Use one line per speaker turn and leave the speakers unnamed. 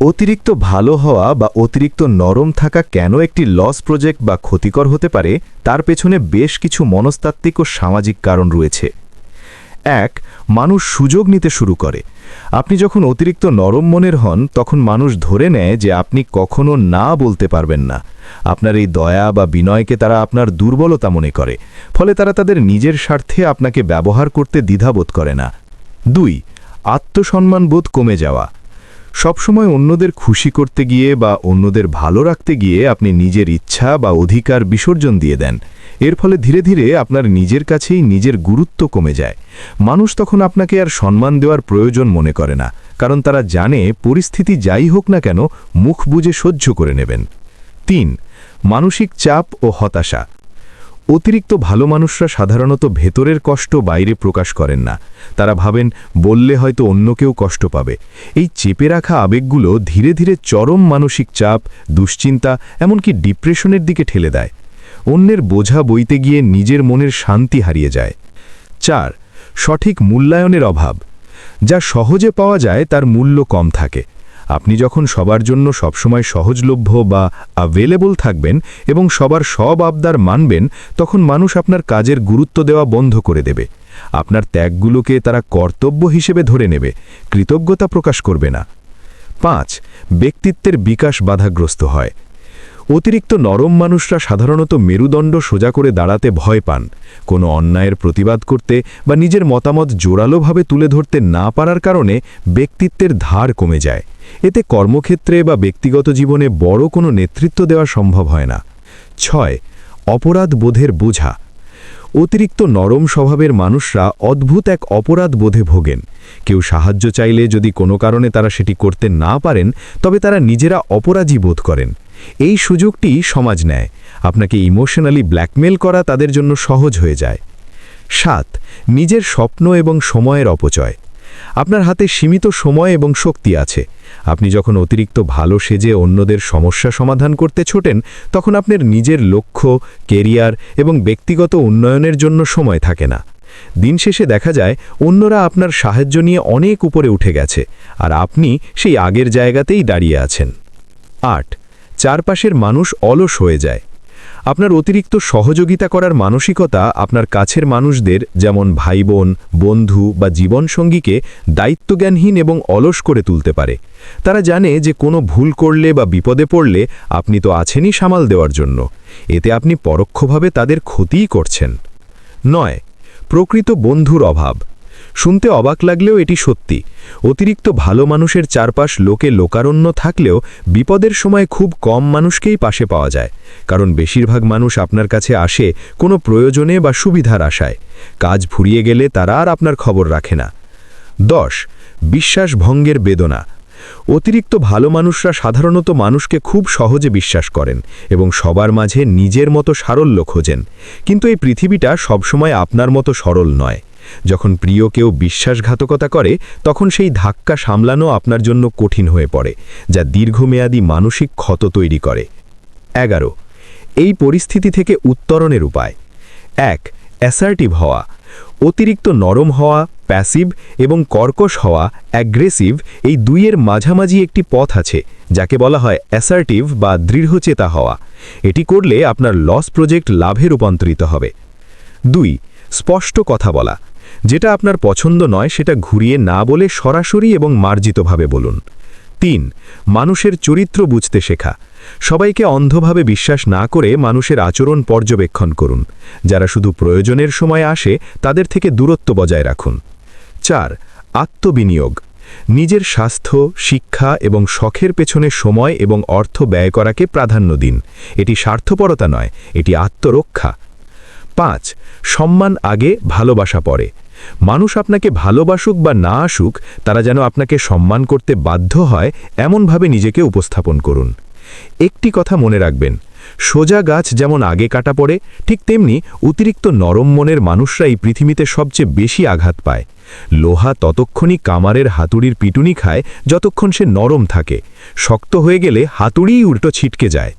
অতিরিক্ত ভালো হওয়া বা অতিরিক্ত নরম থাকা কেন একটি লস প্রজেক্ট বা ক্ষতিকর হতে পারে, তার পেছনে বেশ কিছু মনস্তাত্ত্বিক ও সামাজিক কারণ রয়েছে। এক, মানুষ সুযোগ নিতে শুরু করে। আপনি যখন অতিরিক্ত নরম মনের হন, তখন মানুষ ধরে নেয় যে আপনি কখনো না বলতে পারবেন না। আপনার এই দয়া বা বিনয়কে তারা আপনার দুর্বলতা মনে করে, ফলে তারা তাদের নিজের স্বার্থে আপনাকে ব্যবহার করতে দ্বিধাবোধ করে না। দুই, আত্মসম্মানবোধ কমে যাওয়া। সবসময় অন্যদের খুশি করতে গিয়ে বা অন্যদের ভালো রাখতে গিয়ে আপনি নিজের ইচ্ছা বা অধিকার বিসর্জন দিয়ে দেন। এর ফলে ধীরে ধীরে আপনার নিজের কাছেই নিজের গুরুত্ব কমে যায়। মানুষ তখন আপনাকে আর সম্মান দেওয়ার প্রয়োজন মনে করে না, কারণ তারা জানে পরিস্থিতি যাই হোক না কেন মুখ বুজে সহ্য করে নেবেন। তিন, মানসিক চাপ ও হতাশা। অতিরিক্ত ভালো মানুষরা সাধারণত ভেতরের কষ্ট বাইরে প্রকাশ করেন না। তারা ভাবেন, বললে হয়তো অন্য কেউ কষ্ট পাবে। এই চেপে রাখা আবেগগুলো ধীরে ধীরে চরম মানসিক চাপ, দুশ্চিন্তা, এমনকি ডিপ্রেশনের দিকে ঠেলে দেয়। অন্যের বোঝা বইতে গিয়ে নিজের মনের শান্তি হারিয়ে যায়। চার, সঠিক মূল্যায়নের অভাব। যা সহজে পাওয়া যায়, তার মূল্য কম থাকে। আপনি যখন সবার জন্য সবসময় সহজলভ্য বা অ্যাভেলেবল থাকবেন এবং সবার সব আবদার মানবেন, তখন মানুষ আপনার কাজের গুরুত্ব দেওয়া বন্ধ করে দেবে। আপনার ত্যাগগুলোকে তারা কর্তব্য হিসেবে ধরে নেবে, কৃতজ্ঞতা প্রকাশ করবে না। পাঁচ, ব্যক্তিত্বের বিকাশ বাধাগ্রস্ত হয়। অতিরিক্ত নরম মানুষরা সাধারণত মেরুদণ্ড সোজা করে দাঁড়াতে ভয় পান। কোনো অন্যায়ের প্রতিবাদ করতে বা নিজের মতামত জোরালোভাবে তুলে ধরতে না পারার কারণে ব্যক্তিত্বের ধার কমে যায়। এতে কর্মক্ষেত্রে বা ব্যক্তিগত জীবনে বড় কোনো নেতৃত্ব দেওয়া সম্ভব হয় না। ছয়, অপরাধ বোধের বোঝা। অতিরিক্ত নরম স্বভাবের মানুষরা অদ্ভুত এক অপরাধ বোধে ভোগেন। কেউ সাহায্য চাইলে যদি কোনো কারণে তারা সেটি করতে না পারেন, তবে তারা নিজেরা অপরাধী বোধ করেন। এই সুযোগটি সমাজ নেয়। আপনাকে ইমোশনালি ব্ল্যাকমেল করা তাদের জন্য সহজ হয়ে যায়। সাত, নিজের স্বপ্ন এবং সময়ের অপচয়। আপনার হাতে সীমিত সময় এবং শক্তি আছে। আপনি যখন অতিরিক্ত ভালো সেজে অন্যদের সমস্যা সমাধান করতে ছোটেন, তখন আপনার নিজের লক্ষ্য, কেরিয়ার এবং ব্যক্তিগত উন্নয়নের জন্য সময় থাকে না। দিন শেষে দেখা যায়, অন্যরা আপনার সাহায্য নিয়ে অনেক উপরে উঠে গেছে, আর আপনি সেই আগের জায়গাতেই দাঁড়িয়ে আছেন। আট চারপাশের মানুষ অলস হয়ে যায়। আপনার অতিরিক্ত সহযোগিতা করার মানসিকতা আপনার কাছের মানুষদের, যেমন ভাই বোন বন্ধু বা জীবনসঙ্গীকে দায়িত্বজ্ঞানহীন এবং অলস করে তুলতে পারে। তারা জানে যে কোনো ভুল করলে বা বিপদে পড়লে আপনি তো আছেনই সামাল দেওয়ার জন্য। এতে আপনি পরোক্ষভাবে তাদের ক্ষতিই করছেন। নয়, প্রকৃত বন্ধুর অভাব। শুনতে অবাক লাগলেও এটি সত্যি। অতিরিক্ত ভালো মানুষের চারপাশ লোকে লোকারণ্য থাকলেও বিপদের সময় খুব কম মানুষকেই পাশে পাওয়া যায়, কারণ বেশিরভাগ মানুষ আপনার কাছে আসে কোনো প্রয়োজনে বা সুবিধার আশায়। কাজ ফুরিয়ে গেলে তারা আর আপনার খবর রাখে না। দশ, বিশ্বাস ভঙ্গের বেদনা। অতিরিক্ত ভালো মানুষরা সাধারণত মানুষকে খুব সহজে বিশ্বাস করেন এবং সবার মাঝে নিজের মতো সারল্য খোঁজেন। কিন্তু এই পৃথিবীটা সবসময় আপনার মতো সরল নয়। যখন প্রিয় কেউ বিশ্বাসঘাতকতা করে, তখন সেই ধাক্কা সামলানো আপনার জন্য কঠিন হয়ে পড়ে, যা দীর্ঘমেয়াদী মানসিক ক্ষত তৈরি করে। এগারো, এই পরিস্থিতি থেকে উত্তরণের উপায়। এক অ্যাসার্টিভ হওয়া, অতিরিক্ত নরম হওয়া প্যাসিভ এবং কর্কশ হওয়া অ্যাগ্রেসিভ এই দুইয়ের মাঝামাঝি একটি পথ আছে, যাকে বলা হয় অ্যাসার্টিভ বা দৃঢ়চেতা হওয়া। এটি করলে আপনার লস প্রজেক্ট লাভে রূপান্তরিত হবে। দুই, স্পষ্ট কথা বলা যেটা আপনার পছন্দ নয় সেটা ঘুরিয়ে না বলে সরাসরি এবং মার্জিতভাবে বলুন। তিন, মানুষের চরিত্র বুঝতে শেখা। সবাইকে অন্ধভাবে বিশ্বাস না করে মানুষের আচরণ পর্যবেক্ষণ করুন। যারা শুধু প্রয়োজনের সময় আসে, তাদের থেকে দূরত্ব বজায় রাখুন। চার, আত্মবিনিয়োগ। নিজের স্বাস্থ্য, শিক্ষা এবং শখের পেছনে সময় এবং অর্থ ব্যয় করাকে প্রাধান্য দিন। এটি স্বার্থপরতা নয়, এটি আত্মরক্ষা। পাঁচ, সম্মান আগে ভালোবাসা পরে। মানুষ আপনাকে ভালোবাসুক বা না আসুক, তারা যেন আপনাকে সম্মান করতে বাধ্য হয়, এমনভাবে নিজেকে উপস্থাপন করুন। একটি কথা মনে রাখবেন, সোজা গাছ যেমন আগে কাটা পড়ে, ঠিক তেমনি অতিরিক্ত নরম মনের মানুষরা এই পৃথিবীতে সবচেয়ে বেশি আঘাত পায়। লোহা ততক্ষণই কামারের হাতুড়ির পিটুনি খায়, যতক্ষণ সে নরম থাকে। শক্ত হয়ে গেলে হাতুড়িই উল্টো ছিটকে যায়।